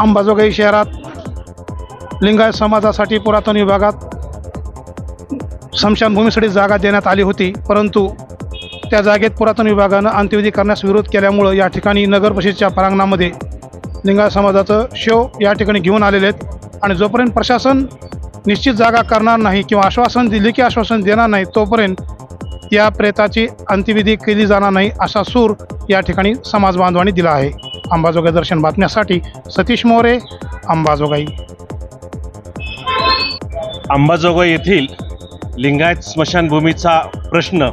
अंबाजोगाई शहरात लिंगायत समाजासाठी पुरातन विभागात स्मशानभूमीसाठी जागा देण्यात आली होती. परंतु त्या जागेत पुरातन विभागानं अंत्यविधी करण्यास विरोध केल्यामुळं या ठिकाणी नगर परिषदेच्या प्रांगणामध्ये लिंगायत समाजाचं शेव या ठिकाणी घेऊन आलेले आहेत. आणि जोपर्यंत प्रशासन निश्चित जागा करणार नाही किंवा आश्वासन दिले की आश्वासन देणार नाही तोपर्यंत या प्रेताची अंत्यविधी केली जाणार नाही असा सूर या ठिकाणी समाज बांधवांनी दिला आहे. अंबाजोगाई दर्शन बातम्यासाठी सतीश मोरे अंबाजोगाई. अंबाजोगाई येथील लिंगायत स्मशानभूमीचा प्रश्न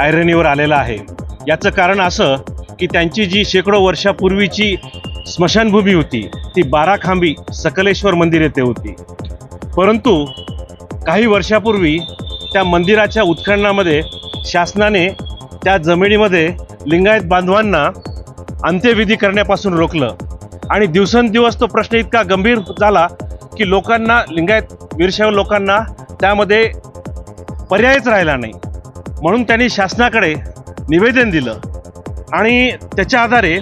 ऐरणीवर आलेला आहे. याचं कारण असं की त्यांची जी शेकडो वर्षापूर्वीची स्मशानभूमी होती ती बाराखांबी सकलेश्वर मंदिर येथे होती. परंतु काही वर्षापूर्वी त्या मंदिराच्या उत्खननामध्ये शासनाने त्या जमिनीमध्ये लिंगायत बांधवांना अंत्यविधी करण्यापासून रोखलं. आणि दिवसेंदिवस तो प्रश्न इतका गंभीर झाला की लोकांना लिंगायत वीरशैव लोकांना त्यामध्ये पर्यायच राहिला नाही. म्हणून त्यांनी शासनाकडे निवेदन दिलं. आणि त्याच्या आधारे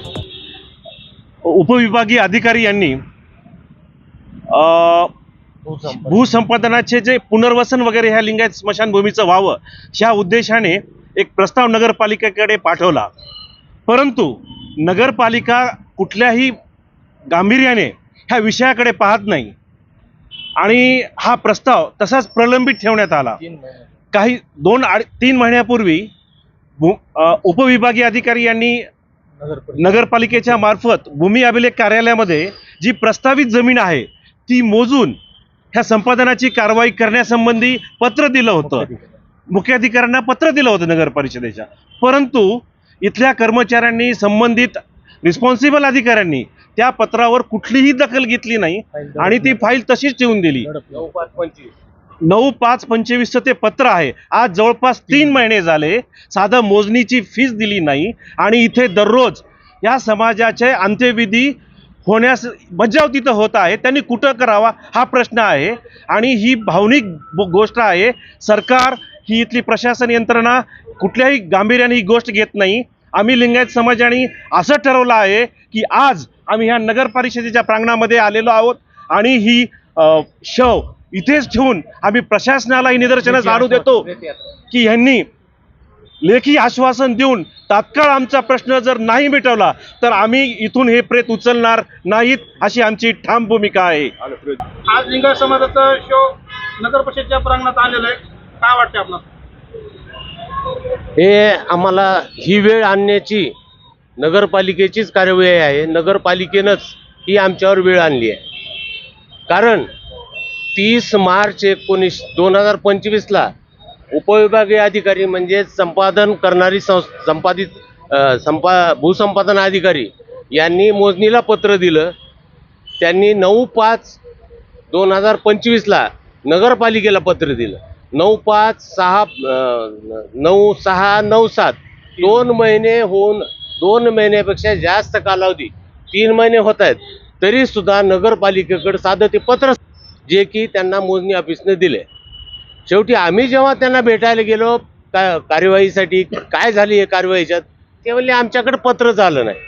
उपविभागीय अधिकारी यांनी भूसंपादनाचे जे पुनर्वसन वगैरे ह्या लिंगायत स्मशानभूमीचं व्हावं ह्या उद्देशाने एक प्रस्ताव नगरपालिकेकडे पाठवला. परंतु नगरपालिका कुठल्याही गांभीर्याने ह्या विषयाकडे पाहत नाही. आणि हा प्रस्ताव तसाच प्रलंबित ठेवण्यात आला. काही दोन आड तीन महिन्यापूर्वी उपविभागीय अधिकारी यांनी नगरपालिकेच्या मार्फत भूमी अभिलेख कार्यालयामध्ये जी प्रस्तावित जमीन आहे ती मोजून ह्या संपादनाची कारवाई करण्यासंबंधी पत्र दिलं होतं. मुख्याधिकाऱ्यांना. पत्र दिलं होतं नगर परिषदेच्या. परंतु इथल्या कर्मचाऱ्यांनी संबंधित रिस्पॉन्सिबल अधिकाऱ्यांनी त्या पत्रावर कुठलीही दखल घेतली नाही आणि ती फाईल तशीच ठेवून दिली. नऊ पाच पंचवीसचं ते पत्र आहे. आज जवळपास तीन महिने झाले साधं मोजणीची फीस दिली नाही आणि इथे दररोज या समाजाचे अंत्यविधी होण्यास बजाव तिथं होत आहे. त्यांनी कुठं करावा हा प्रश्न आहे. आणि ही भावनिक गोष्ट आहे. सरकार ही इथली प्रशासन यंत्रणा कुठल्याही गांभीर्याने ही गोष्ट घेत नाही. आम्ही लिंगायत समाजाने असं ठरवलं आहे की आज आम्ही ह्या नगर परिषदेच्या प्रांगणामध्ये आलेलो आहोत. आणि ही शव इथेच ठेवून आम्ही प्रशासनाला ही निदर्शनास आणू देतो की ह्यांनी लेखी आश्वासन देऊन तात्काळ आमचा प्रश्न जर नाही मिटवला तर आम्ही इथून हे प्रेत उचलणार नाहीत अशी आमची ठाम भूमिका आहे. आज लिंगायत समाजाचं शो नगर परिषदेच्या प्रांगणात आलेलं आहे. काय वाटतं आपलं हे आम्हाला ही वेळ आणण्याची नगरपालिकेचीच कार्यवाही आहे. नगरपालिकेनंच ही आमच्यावर वेळ आणली आहे. कारण तीस मार्च एकोणीस दोन हजार पंचवीसला उपविभागीय अधिकारी म्हणजे संपादन करणारी संस संपादित संपा भूसंपादन अधिकारी यांनी मोजणीला पत्र दिलं. त्यांनी नऊ पाच दोन हजार पंचवीसला नगरपालिकेला पत्र दिलं. नऊ पाच सहा नऊ सहा नऊ सात दोन महिने होऊन दोन महिन्यापेक्षा जास्त कालावधी तीन महिने होत आहेत तरीसुद्धा नगरपालिकेकडं नगरपालिकेकडे साधं ते पत्र जे की त्यांना मोजणी ऑफिसने दिले. शेवटी आम्ही जेव्हा त्यांना भेटायला गेलो का कार्यवाहीसाठी काय झाली हे कार्यवाहीच्यात ते म्हणले आमच्याकडे पत्र झालं नाही.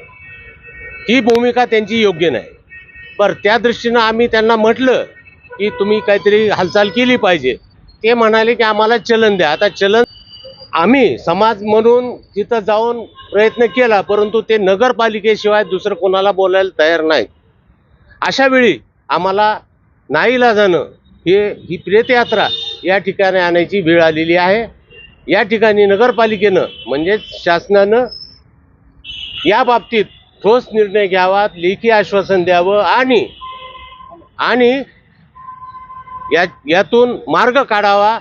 ही भूमिका त्यांची योग्य नाही. बरं त्या दृष्टीनं आम्ही त्यांना म्हटलं की तुम्ही काहीतरी हालचाल केली पाहिजे. ते म्हणाले की आम्हाला चलन द्या. आता चलन आम्ही समाज म्हणून तिथं जाऊन प्रयत्न केला परंतु ते नगरपालिकेशिवाय दुसरं कोणाला बोलायला तयार नाही. अशा वेळी आम्हाला नाईलाजानं हे ही प्रेतयात्रा या ठिकाणी आणायची वेळ आलेली आहे. या ठिकाणी नगरपालिकेनं म्हणजेच शासनानं या बाबतीत ठोस निर्णय घ्यावा लेखी आश्वासन द्यावं आणि आणि या यातून मार्ग काढावा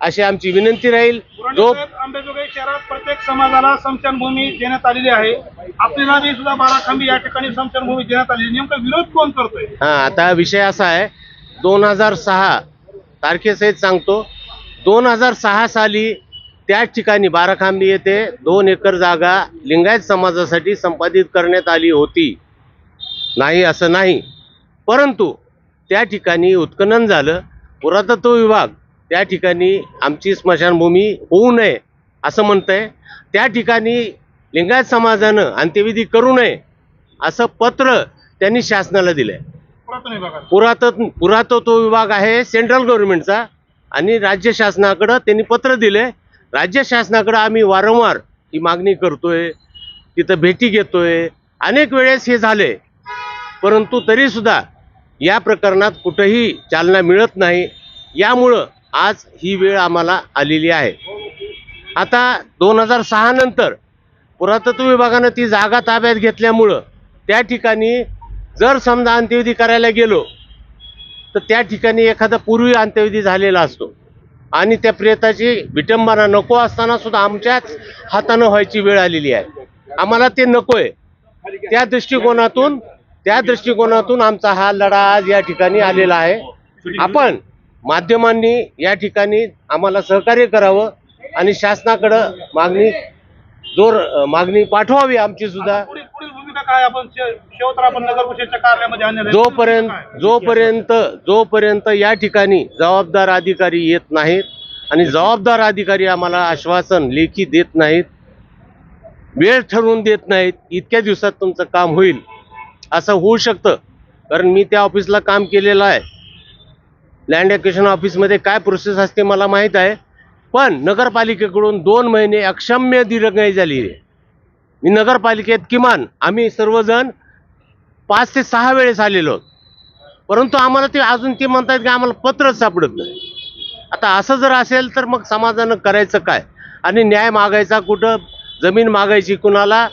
अशी आमची विनंती राहील. जो आंबेजोगाई शहरात प्रत्येक समाजाला स्मशानभूमी देण्यात आलेली आहे. आपल्याला सुद्धा बाराखांबी या ठिकाणी स्मशानभूमी देण्यात आलेली. नेमका विरोध कोण करतोय? हा आता विषय असा आहे. दोन हजार सहा तारखेसहित सांगतो. दोन हजार सहा साली त्याच ठिकाणी बाराखांबी येथे दोन एकर जागा लिंगायत समाजासाठी संपादित करण्यात आली होती. नाही असं नाही. परंतु त्या ठिकाणी उत्खनन झालं. पुरातत्व विभाग त्या ठिकाणी आमची स्मशानभूमी होऊ नये असं म्हणतंय. त्या ठिकाणी लिंगायत समाजानं अंत्यविधी करू नये असं पत्र त्यांनी शासनाला दिलं आहे पुरातन पुरातत्व पुरातत्व विभाग आहे सेंट्रल गव्हर्नमेंटचा आणि राज्य शासनाकडं त्यांनी पत्र दिले. राज्य शासनाकडं आम्ही वारंवार ही मागणी करतोय तिथं भेटी घेतोय. अनेक वेळेस हे झाले परंतु तरीसुद्धा या प्रकरणात कुठंही चालना मिळत नाही. यामुळं आज ही वेळ आम्हाला आलेली आहे. आता दोन हजार सहा नंतर पुरातत्व विभागानं ती जागा ताब्यात घेतल्यामुळं त्या ठिकाणी जर समजा अंत्यविधी करायला गेलो तर त्या ठिकाणी एखादा पूर्वी अंत्यविधी झालेला असतो. आणि त्या प्रेताची विटंबना नको असताना सुद्धा आमच्याच हातानं व्हायची वेळ आलेली आहे. आम्हाला ते नकोय. त्या दृष्टिकोनातून त्या दृष्टिकोनातून आमचा हा लढा आज या ठिकाणी आलेला आहे. आपण माध्यमांनी या ठिकाणी आम्हाला सहकार्य करावं आणि शासनाकडं मागणी जोर मागणी पाठवावी आमची सुद्धा. पुढील पुढील भूमिका काय आपण शे- शेवतर आपण नगर परिषदच्या कार्यालयामध्ये आणलेलं आहे. जोपर्यंत? जोपर्यंत जोपर्यंत या ठिकाणी जबाबदार अधिकारी येत नाहीत आणि जबाबदार अधिकारी आम्हाला आश्वासन लेखी देत नाहीत वेळ ठरवून देत नाहीत इतक्या दिवसात तुमचं काम होईल असं होऊ शकतं कारण मी त्या ऑफिसला काम केलेलं आहे लँड ॲक्विशन ऑफिसमध्ये काय प्रोसेस असते मला माहीत आहे पण नगरपालिकेकडून दोन महिने अक्षम्य दिरंगाई झाली आहे नगरपालिकेत किमान आम्ही सर्वजण पाच ते सहा वेळेस आलेलो. आहोत. परंतु आम्हाला ते अजून ते म्हणतात की आम्हाला पत्रच सापडत नाही. आता असं जर असेल तर मग समाजानं करायचं काय? आणि न्याय मागायचा कुठं? जमीन मागायची कुणाला?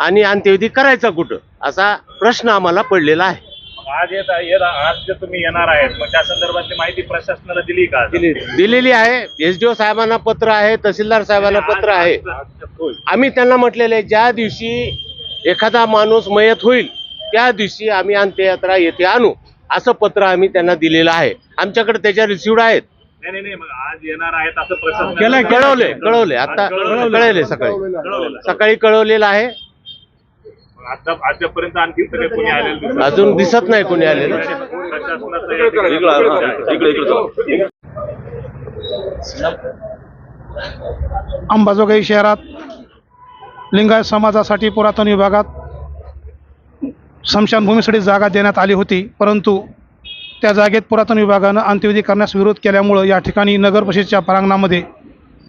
आणि अंत्यविधी करायचा कुठं? असा प्रश्न आम्हाला पडलेला आहे. आज येत येत- आज जे तुम्ही येणार आहेत मग त्या संदर्भातली माहिती प्रशासनाला दिली का? दिलेली आहे. एस डी ओ साहेबांना पत्र आहे तहसीलदार साहेबांना पत्र आहे. आम्ही त्यांना म्हटलेलं आहे ज्या दिवशी एखादा माणूस मयत होईल त्या दिवशी आम्ही अंत्ययात्रा येथे आणू असं पत्र आम्ही त्यांना दिलेलं आहे. आमच्याकडे त्याच्या रिसिव्ड आहेत. नाही नाही नाही, मग आज येणार आहेत असं प्रशासन कळवले कळवले आता कळवले सकाळी. सकाळी कळवलेलं आहे. आता आजपर्यंत आणखी तरी कोणी आलेलं. अजून दिसत नाही कोणी आलेलं. ठिकाणी- अंबाजोगाई शहरात लिंगायत समाजासाठी पुरातन विभागात स्मशानभूमीसाठी जागा देण्यात आली होती परंतु त्या जागेत पुरातन विभागानं अंत्यविधी करण्यास विरोध केल्यामुळं या ठिकाणी नगर परिषदेच्या प्रांगणामध्ये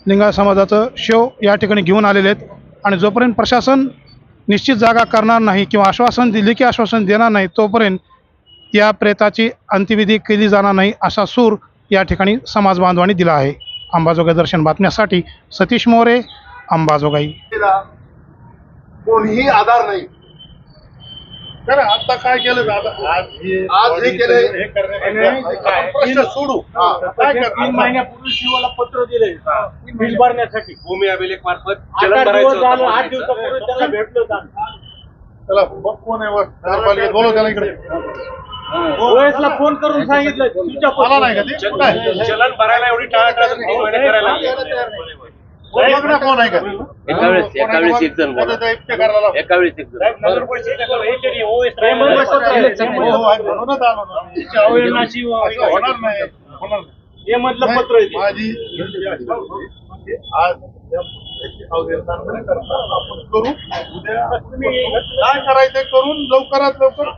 लिंगायत समाजाचं शेव या ठिकाणी घेऊन आलेले आहेत. आणि जोपर्यंत प्रशासन निश्चित जागा करणार नाही किंवा आश्वासन दिले की आश्वासन देणार नाही तोपर्यंत या प्रेताची अंत्यविधी केली जाणार नाही असा सूर या ठिकाणी समाज बांधवांनी दिला आहे. अंबाजोगाई दर्शन बातम्यासाठी सतीश मोरे अंबाजोगाई. कोणीही आधार नाही. आता काय केलं आज हे आपण प्रश्न सोडू. हा. काय करणार? महिन्यापूर्वी शिवाला पत्र दिले बिल भरण्यासाठी. भूमी अभिलेख मार्फत चलन भरायचं आठ दिवसापूर्वी त्याला भेटलो त्याला बघ कोण आहे बोलव त्याला इकडे. ओएसला फोन करून सांगितलं तुझ्या आला नाही का ते? चलन भरायला एवढी टाळाटाळ तीन महिने करायला कोण आहे का एका वेळेस एका वेळेस एक जण बोला. एका वेळेस एक जण हे. हो, हो. म्हणूनच आलो ना. होणार नाही होणार नाही. हे मधलं पत्र आहे ते. माझी विनंती. आज काय करायचंय करून लवकरात लवकर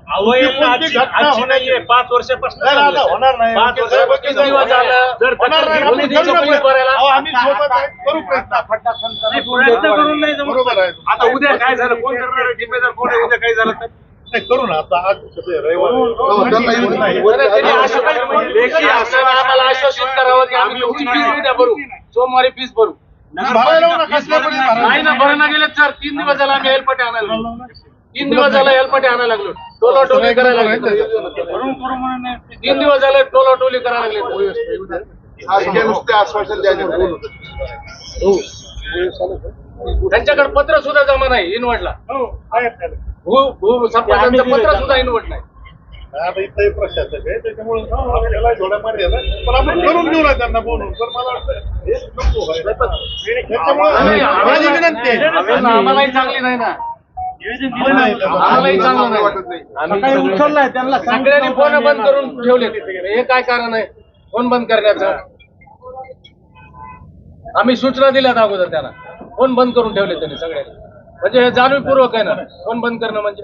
पाच वर्षापासून होणार नाही. करू प्रयत्न करून नाही. बरोबर आहे आता उद्या काय झालं कोण करणार? जिम्मेदार कोण आहे उद्या काय झालं तर नाही, करू ना आता आज रविवार हो, आश्वासित करावं की आम्ही तुमची फीस उद्या भरू सोमवारी फीस भरू नाही ना भरणा गेले सर तीन दिवस झाला आम्ही हेल्पटे आणायला लागलो. तीन दिवस झाला हेल्पटे आणायला लागलो. टोला टोली करायला लागलो. तीन दिवस झाले टोला टोली करायला लागले. आज हे नुसते आश्वासन द्यायचे. त्यांच्याकडे पत्र सुद्धा जमा नाही इनवडला भू भू संपादनचं पत्र सुद्धा इनवड नाही. आता इथं प्रशासक आहे त्याच्यामुळे आपल्याला थोड्या मर्यादा पण आपण करून घेऊ ना त्यांना बोलून. पण मला वाटतं हे नको व्हायला. त्याच्यामुळे माझी विनंती आहे. आम्हालाही चांगली नाही ना. आम्हालाही चांगलं नाही. आम्ही सगळे- सगळ्यांनी फोन बंद करून ठेवले. हे काय कारण आहे? फोन बंद करण्याचं. आम्ही सूचना दिल्यात अगोदर त्यांना. फोन बंद करून ठेवले त्यांनी सगळ्यांनी. म्हणजे हे जाणीवपूर्वक आहे ना. फोन बंद करणं म्हणजे.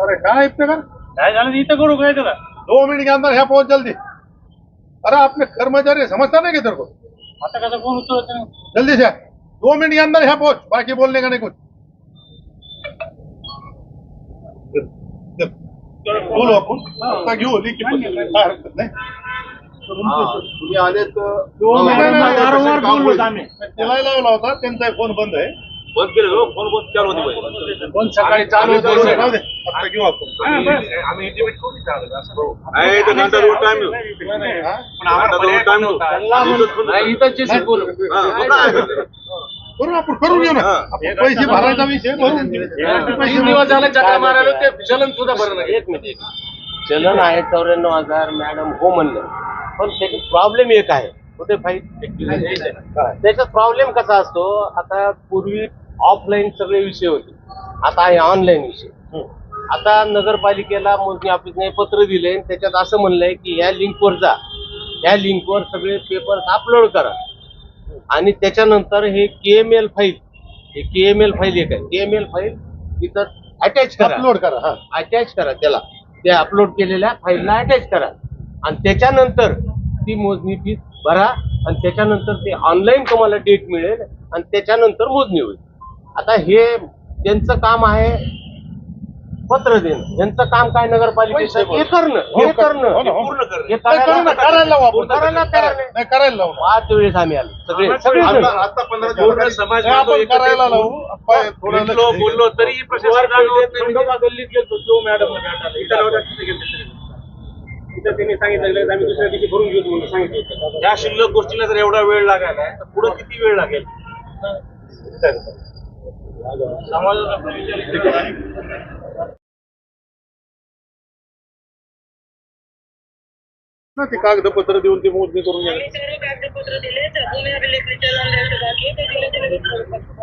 अरे काय इतने का? काय झालं? इथं करू काय त्याला? दो मिनट के अंदर यहाँ पहुंच जल्दी अरे आपने कर्मचारी समझता नहीं कि तेरे को आता कसं कोण उचलत नाही? जल्दी से। दो मिनट के अंदर यहाँ पहुंच बाकी बोलने का नहीं कुछ बोलो आपण. आता घेऊ लिखी. काय हरकत नाही. तुम्ही आले तर नाही, नाही, नाही, वारंवार बोललो आम्ही. त्याला लावला होता त्यांचा फोन बंद आहे. बंद केलं हो, फोन बंद चालू होते पण सकाळी चालू नाही तर नंतर रोड टाइम? करू. आपण करून घेऊ ना. पैसे भरायचा विषय भरून तीन दिवस झाले चक्रा मारायला ते चलन सुद्धा बरं नाही. एक मिनिट चलन आहे चौऱ्याण्णव हजार मॅडम हो म्हणलं. पण त्याची प्रॉब्लेम एक आहे. कुठे फाईट त्याचा प्रॉब्लेम कसा असतो? आता पूर्वी ऑफलाईन सगळे विषय होते. आता आहे ऑनलाईन विषय. आता नगरपालिकेला मोजणी ऑफिसने पत्र दिले त्याच्यात असं म्हणलंय की या लिंकवर जा. या लिंकवर सगळे पेपर्स अपलोड करा. आणि त्याच्यानंतर हे के एम एल फाईल हे के एम एल फाईल एक आहे. के एम एल फाईल तिथं अटॅच करा. अपलोड करा हा. अटॅच करा त्याला. ते अपलोड केलेल्या फाईलला अटॅच करा. आणि त्याच्यानंतर ती मोजणी फीस भरा आणि त्याच्यानंतर ते ऑनलाईन तुम्हाला डेट मिळेल आणि त्याच्यानंतर मोजणी होईल आता हे त्यांचं काम आहे पत्र देणं यांचं काम काय नगरपालिकेचं हे करणं हे करणं हो हो. पूर्ण करणं. हे करायला करायला करायला तयार नाही. नाही करायला लावू पाच वेळेस आम्ही आलो सगळे सगळे जण. आता आता पंधरा पूर्ण दिवस समाज आपण करायला लावू आपण थोडं लक्ष देऊ. बोललो तरी गल्लीत तो मॅडम तिथं त्यांनी सांगितलं आम्ही दुसऱ्या दिवशी भरून घेऊ म्हणून सांगितलं होतं. या शिल्लक गोष्टीला जर एवढा वेळ लागायला तर पुढे किती वेळ लागेल? ना ते कागदपत्र देऊन ती मोजणी करून.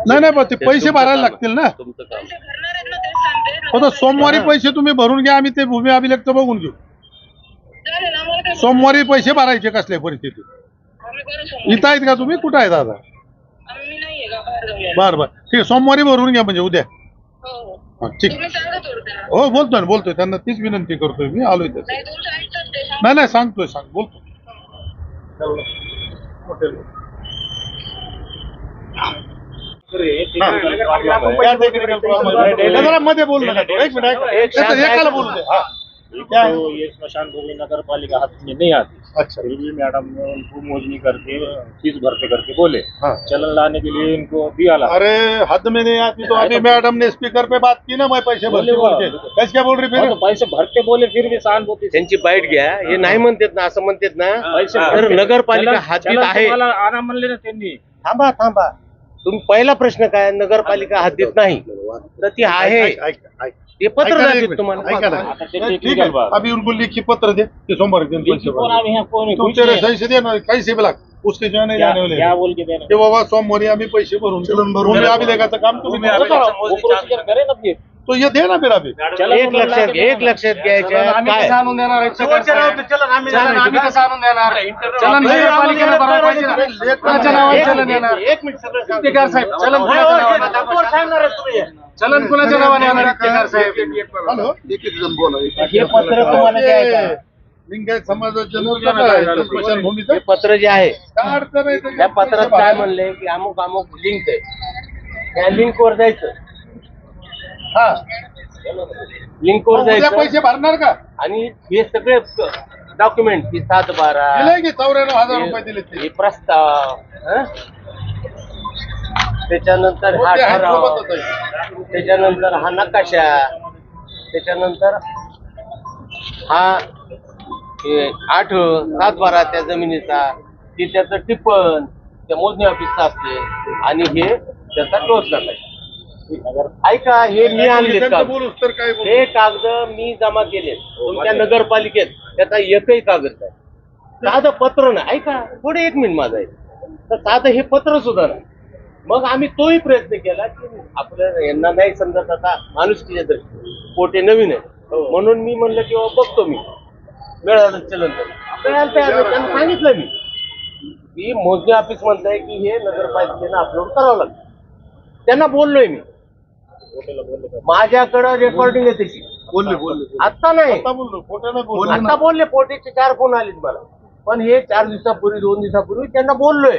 नाही नाही पण ते पैसे भरायला लागतील ना. तुमचं काम. पैसे भरणार आहेत ना तेच सांगते हो सोमवारी पैसे तुम्ही भरून घ्या आम्ही ते भूमी अभिलेखचं बघून घेऊ. सोमवारी पैसे भरायचे कसल्या परिस्थितीत इथं आहेत का तुम्ही कुठं आहेत दादा आम्ही मी नाहीये का बाहेर जाऊया बरं बरं ठीक आहे सोमवारी भरून घ्या म्हणजे उद्या हो हो हा, ठीक हो बोलतोय ना बोलतोय त्यांना तीच विनंती करतोय मी आलोय त्याचं नाही नाही नाही सांगतोय सांग बोलतो मध्ये बोल ना एक मिनिट एक मिनिट. एकाला बोलू दे हा. है? तो ये स्मशान भूमि नगर पालिका हाथ में नहीं आती। अच्छा। फिर भी मैडम ने उनको मोजनी करके फीस भरते करके बोले। हाँ। चलन लाने के लिए इनको दिया ला अरे हद में नहीं आती तो अभी मैडम ने स्पीकर पे बात की ना मैं पैसे भरते बोले के कैसे क्या बोल रही फिर? तो पैसे भरते बोले फिर भी सहानुभूति त्यांची बाईट घ्या हे नाही म्हणतात ना असं म्हणतात ना. पैसे. नगरपालिका हातीत आहे. आणा म्हणले ना त्यांनी. थांबा थांबा. तुम्ही पहिला प्रश्न काय? नगरपालिका हद्दीत नाही. तर ती आहे. ते पत्र ऐका ना एक जातील मिनिट, तुम्हाला. ऐका ना. आता ते नहीं, ठीक technical है बात. अभी उनको लिखी पत्र दे. कि सोमवार के दिन पैसे लेकिन कौन भरने। अभी है कौन है तुम कुछ तेरे नहीं। सही से देना कैसे भी लाग उसके जो है नहीं क्या जाने वाले क्या बोल के देना ते बाबा सोमवारी आम्ही पैसे भरून भूमी अभिलेखाचं काम तुम्ही नको करा. वो प्रोसीजर करे ना फिर तो ये दे ना फिर अभी चलन एक लक्षात लाके एक लक्षात घ्यायचं चलन आम्ही कसं आणून देणार आहे चलन आम्ही कसं आणून देणार चलन नगरपालिकेने भरायला पाहिजे ना कोणाच्या नावाने चलन येणार एक मिनिट सगळं सांगतो. इफ्तिकार साहेब चलन होय, कुणाच्या होय, नावाने हे दाखवर सांगणार आहे तुम्ही. चलन कुणाच्या नावाने येणार इफ्तिकार साहेब हॅलो एक एक जण बोला एक- हे पत्र तुम्हाला द्यायचं. लिंगायत समाजाच्या स्मशानभूमीचं. हे पत्र जे आहे काय अडचण आहे त्याच्यात? त्या पत्रात काय म्हणलंय की अमुक अमुक लिंक आहे त्या लिंक वर जायचं हा. लिंक वर उद्या जायचं पैसे भरणार का आणि हे सगळे डॉक्युमेंट की सात बारा दिले की चौऱ्याण्णव हजार रुपये दिले हे ते हे प्रस्ताव हं? त्याच्यानंतर हा आहेत ठराव सोबतच आहे. त्याच्यानंतर हा नकाशा त्याच्यानंतर हे आठ सात बारा त्या जमिनीचा ते त्याचं टिप्पण त्या मोजणी ऑफिसचं असते आणि हे त्याचा क्लोज नकाशा ऐका हे मी आणले त्यांचं कागद. बोलूस तर काय बोलू? हे कागद मी जमा केले तुमच्या नगरपालिकेत त्याचा एकही कागद नाही. साधं पत्र नाही. ऐका पुढे एक मिनिट माझा आहे तर साधं हे पत्र सुद्धा नाही. मग आम्ही तोही प्रयत्न केला की आपल्या यांना नाही समजत आता माणुसकीच्या दृष्टीने. पोटे नवीन आहे म्हणून मी म्हणलं किंवा बघतो मी. मिळालं चलन मिळालं तयार आहे. त्यांना सांगितलं मी. की मोजणी ऑफिस म्हणताय की हे नगरपालिकेनं अपलोड करावं लागतं. त्यांना बोललोय मी. माझ्याकडं रेकॉर्डिंग आहे त्याची. बोलले बोलले आता नाही. आता बोललो खोट्यानं बोललो. आता बोलले पोटेचे चार फोन आलेत मला. पण हे चार दिवसापूर्वी दोन दिवसापूर्वी त्यांना बोललोय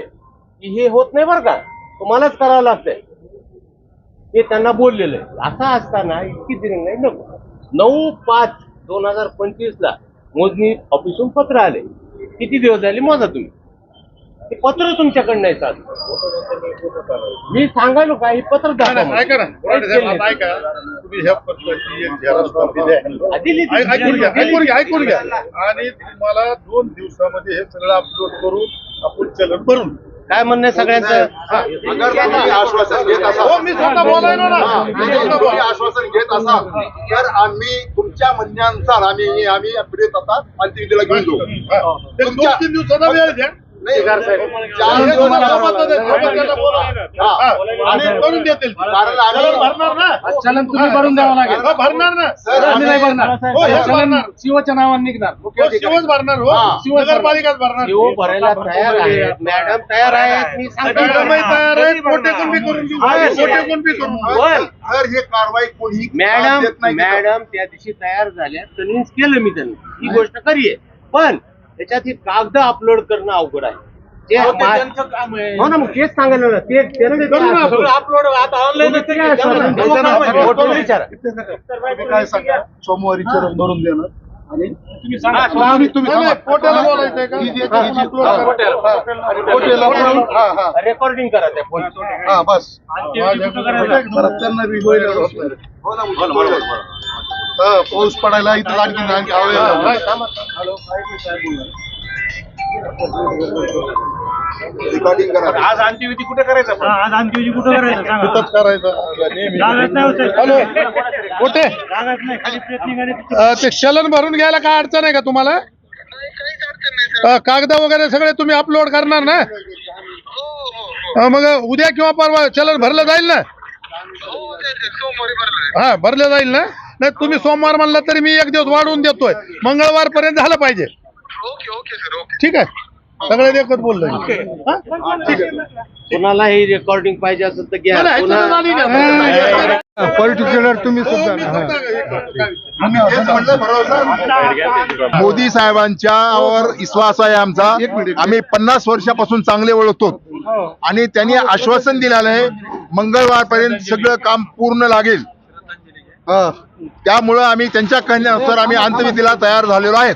की हे होत नाही बरं का. तुम्हालाच करावं लागतंय. हे त्यांना बोललेलं आहे. असं असताना इतकी दिरंगाई नको. नऊ पाच दोन हजार पंचवीस ला मोजणी ऑफिसून पत्र आले. किती दिवस झाले मोजा तुम्ही? ते पत्र तुमच्याकडनं चालू मी सांगायलो का हे पत्र नाही, दाखवा नाही, ऐका ना. काहीच बोराडे केलं साहेब, नाही. आता ऐका. तुम्ही ह्या पत्राची एक झेरॉक्स कॉपी द्या हा, दिली, दिली. ऐ- ऐकून घ्या ऐकून घ्या ऐकून घ्या. आणि तुम्हाला दोन दिवसामध्ये हे सगळं अपलोड करून आपण चलन भरून काय म्हणणं सगळ्यांचं? आश्वासन घेत असाल. हो हा, आश्वासन घेत असाल तर आम्ही तुमच्या म्हणण्यानुसार आम्ही आम्ही प्रेत आता अंत्यविधीला घेऊन जाऊ. हा. दोन तीन दिवसाचा वेळ द्या. आहे. आणि करून देतील. चलन भरणार ना. चलन तुम्ही भरून द्यावं लागेल. भरणार ना. आम्ही नाही भरणार. हो, हे चलन. शिवच्या नावाने निघणार. हो, शिवच भरणार हो. हा. नगरपालिकाच भरणार. शिव भरायला तयार आहेत. मॅडम तयार आहेत. मी तयार आहे कोटे कोण बी करून हा, कोटे कोण बी करून हे. कारवाई कोणी मॅडम मॅडम त्या दिवशी तयार झाल्या. कन्व्हिन्स केलं मी त्यांना. ही गोष्ट खरी आहे. पण त्याच्यात ही कागद अपलोड करणं अवघड आहे. ते मा- हो ना मग तेच सांगायला ना ते त्यानं ते- करू ना, सगळं आता. फोटो विचारा. तुम्ही काय सांगा? सोमवारी चरण भरून देणार आणि तुम्ही तुम्ही. पोट्याला बोलायचंय का? ही जी- हा, ही. जी- हा. पोट्याला. बोलून- हा, हा. रेकॉर्डिंग करा त्या हा, बस. परत त्यांना बी बोलायला होत नाही. हो ना, मुलगी बोलायला. हा, पाऊस पडायला इथं आणखी आणखी आज अंत्यविधी कुठे करायचा आपण? आज अंत्यविधी कुठं करायचं? सांगा. तिथंच करायचं? नेहमी. नाही होत. हॅलो कुठे? जागाच नाही खाली निघाले अ, ते चलन भरून घ्यायला काय अडचण आहे का तुम्हाला? अ, कागद वगैरे सगळे तुम्ही अपलोड करणार ना? अ, मग उद्या किंवा परवा चलन भरलं जाईल ना? हा भरलं जाईल ना? नाही तुम्ही सोमवार म्हणला तरी मी एक दिवस वाढवून देतोय. मंगळवार पर्यंत झालं पाहिजे. ठीक आहे? सगळे देखत बोललोय हा? ठीक आहे. कुणाला ही रेकॉर्डिंग पाहिजे असेल तर घ्या. पर्टिक्युलर तुम्ही हो, सुद्धा मोदी साहेबांच्यावर विश्वास आहे आमचा. आम्ही पन्नास वर्षापासून चांगले ओळखतो आणि त्यांनी आश्वासन दिलेलं आहे मंगळवारपर्यंत सगळं काम पूर्ण लागेल. हा. त्यामुळं आम्ही त्यांच्या कहण्यानुसार आम्ही अंतविधीला तयार झालेलो आहेत.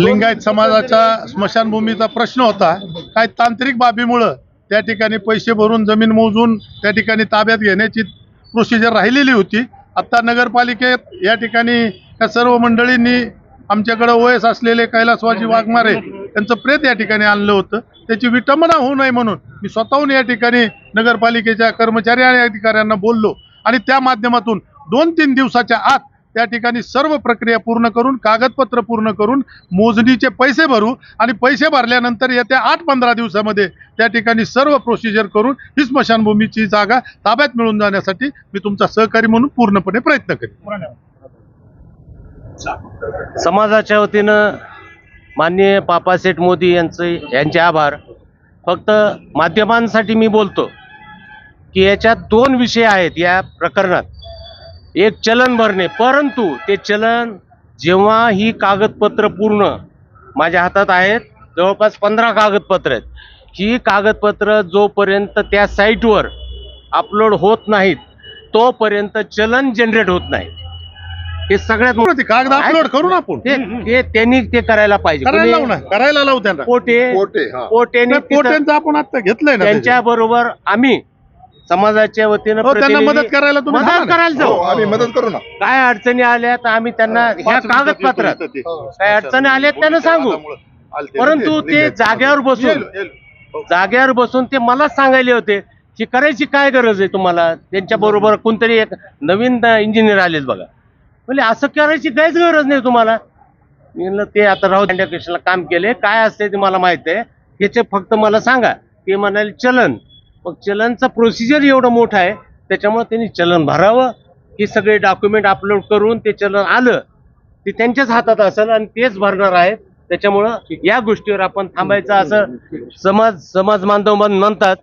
लिंगायत समाजाच्या स्मशानभूमीचा प्रश्न होता. काय तांत्रिक बाबीमुळं त्या ठिकाणी पैसे भरून जमीन मोजून त्या ठिकाणी ताब्यात घेण्याची प्रोसिजर राहिलेली होती. आत्ता नगरपालिकेत या ठिकाणी या सर्व मंडळींनी आमच्याकडे वयस असलेले कैलासवाजी वाघमारे त्यांचं प्रेत या ठिकाणी आणलं होतं. त्याची विटंबना होऊ नये म्हणून मी स्वतःहून या ठिकाणी नगरपालिकेच्या कर्मचारी आणि अधिकाऱ्यांना बोललो आणि त्या माध्यमातून दोन तीन दिवसाच्या आत त्या ठिकाणी सर्व प्रक्रिया पूर्ण करून कागदपत्र पूर्ण करून मोजणीचे पैसे भरू आणि पैसे भरल्यानंतर येत्या आठ पंधरा दिवसामध्ये त्या ठिकाणी सर्व प्रोसिजर करून ही स्मशानभूमीची जागा ताब्यात मिळून जाण्यासाठी मी तुमचा सहकारी म्हणून पूर्णपणे प्रयत्न करेन. समाजाच्या वतीनं माननीय पापासेठ मोदी यांचे यांचे आभार. फक्त माध्यमांसाठी मी बोलतो की याच्यात दोन विषय आहेत या प्रकरणात. एक चलन भरणे परंतु ते चलन जेव्हा ही कागदपत्र पूर्ण माझ्या हातात आहेत जवळपास पंधरा कागदपत्र आहेत. ही कागदपत्र जोपर्यंत त्या साईटवर अपलोड होत नाहीत तोपर्यंत चलन जनरेट होत नाही हे सगळ्यात ते कागद अपलोड करू ना आपण. ते ते त्यांनी ते करायला पाहिजे. करायला लावू कोणी ना करायला लावू त्यांना. पोटे पोटे, हा. पोटेने पोट्यांचं आपण आता घेतलंय ना त्यांच्या बरोबर आम्ही समाजाच्या वतीनं हो, त्यांना प्रतिनिधी- मदत करायला तुम्ही मदत सांगा ना. करायला हो, जाऊ आम्ही मदत करू ना. काय अडचणी आल्या तर आम्ही त्यांना ह्या पाच मिनिटात कागदपत्रात येतो इथं ते. काय अडचणी आल्या त्यांना सांगू. परंतु ते जाग्यावर बसून जाग्यावर बसून ते मलाच सांगायले होते की करायची काय गरज आहे तुम्हाला? त्यांच्या बरोबर कोणतरी एक नवीन इंजिनियर आलेत बघा. म्हणजे असं करायची काहीच गरज नाही तुम्हाला. मी म्हणलं ते आता राहू कृष्णाला काम केले. काय असते ते मला माहीत आहे. याचे फक्त मला सांगा. ते म्हणाले चलन. मग चलनचं प्रोसिजर एवढं मोठं आहे त्याच्यामुळे त्यांनी चलन भरावं. हे सगळे डॉक्युमेंट अपलोड करून ते चलन आलं. ते त्यांच्याच हातात असेल आणि तेच भरणार आहेत. त्याच्यामुळं या गोष्टीवर आपण थांबायचं असं समाज समाज बांधव म्हण- म्हणतात.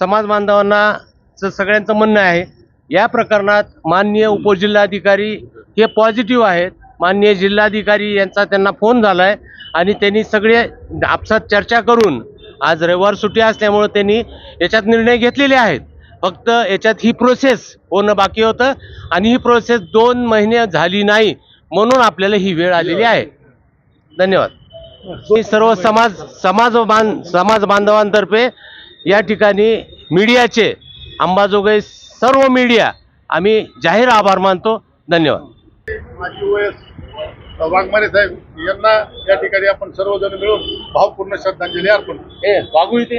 समाज बांधवांना सगळ्यांचं म्हणणं आहे. या प्रकरणात माननीय उपजिल्हाधिकारी हे पॉझिटिव्ह आहेत. माननीय जिल्हाधिकारी यांचा त्यांना फोन झाला आहे आणि त्यांनी सगळे आपसात चर्चा करून आज रविवार सुट्टी असल्यामुळं त्यांनी याच्यात निर्णय घेतलेले आहेत. फक्त याच्यात ही प्रोसेस होणं बाकी होतं आणि ही प्रोसेस दोन महिने झाली नाही म्हणून आपल्याला ही वेळ आलेली आहे. धन्यवाद. मी सर्व समाज समाज बांध समाज बांधवांतर्फे या ठिकाणी मीडियाचे अंबाजोगाई सर्व मीडिया आम्ही जाहीर आभार मानतो. धन्यवाद. माजी ओएस वाघमारे साहेब यांना या ठिकाणी आपण सर्वजण मिळून भावपूर्ण श्रद्धांजली अर्पण. वागू इथे.